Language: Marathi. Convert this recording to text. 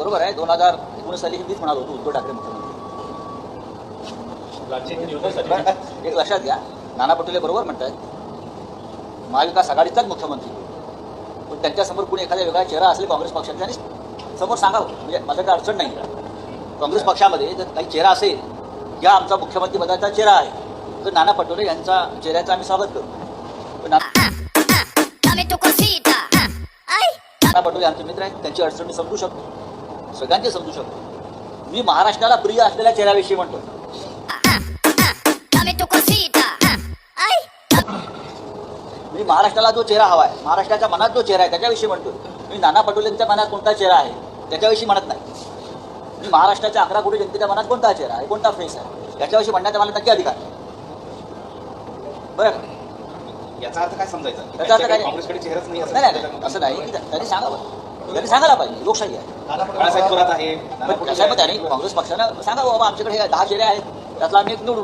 बरोबर आहे दोन हजार एकोणीस साली मीच म्हणालो होतो उद्धव ठाकरे मुख्यमंत्री एक लक्षात घ्या नाना पटोले बरोबर म्हणतात महाविकास आघाडीचाच मुख्यमंत्री पण त्यांच्यासमोर कुणी एखादा वेगळा चेहरा असेल काँग्रेस पक्षाचा आणि समोर सांगावं म्हणजे मला काही अडचण नाही काँग्रेस पक्षामध्ये जर काही चेहरा असेल या आमचा मुख्यमंत्री पदाचा चेहरा आहे तर नाना पटोले यांचा चेहऱ्याचं आम्ही स्वागत करू पण नाना Dame tu cosita. Ay. Nana Patole आमचे मित्र आहेत त्यांची अडचण मी समजू शकतो सगळ्यांची समजू शकतो. मी महाराष्ट्राला प्रिय असलेल्या चेहऱ्याविषयी म्हणतो. मी महाराष्ट्राला जो चेहरा हवा आहे महाराष्ट्राच्या मनात जो चेहरा आहे त्याच्याविषयी म्हणतो मी नाना पटोलेंच्या मनात कोणता चेहरा आहे त्याच्याविषयी म्हणत नाही. मी महाराष्ट्राच्या अकरा कोटी जनतेच्या मनात कोणता चेहरा आहे कोणता फेस आहे त्याच्याविषयी म्हणण्याचा मला नक्की अधिकार आहे. बरं? याचा अर्थ काय समजायचा? याचा अर्थ काय? काँग्रेसकडे चेहराच नाही असं? नाही नाही नाही, असं नाही. की त्यांनी सांगावं त्यांनी सांगायला पाहिजे. लोकशाही आहे. बाळासाहेब थोरात आहे. साहेब. त्यांनी काँग्रेस पक्षानं? सांगा बाबा आमच्याकडे हे दहा चेहरे आहेत. त्यातला आम्ही एक निवडू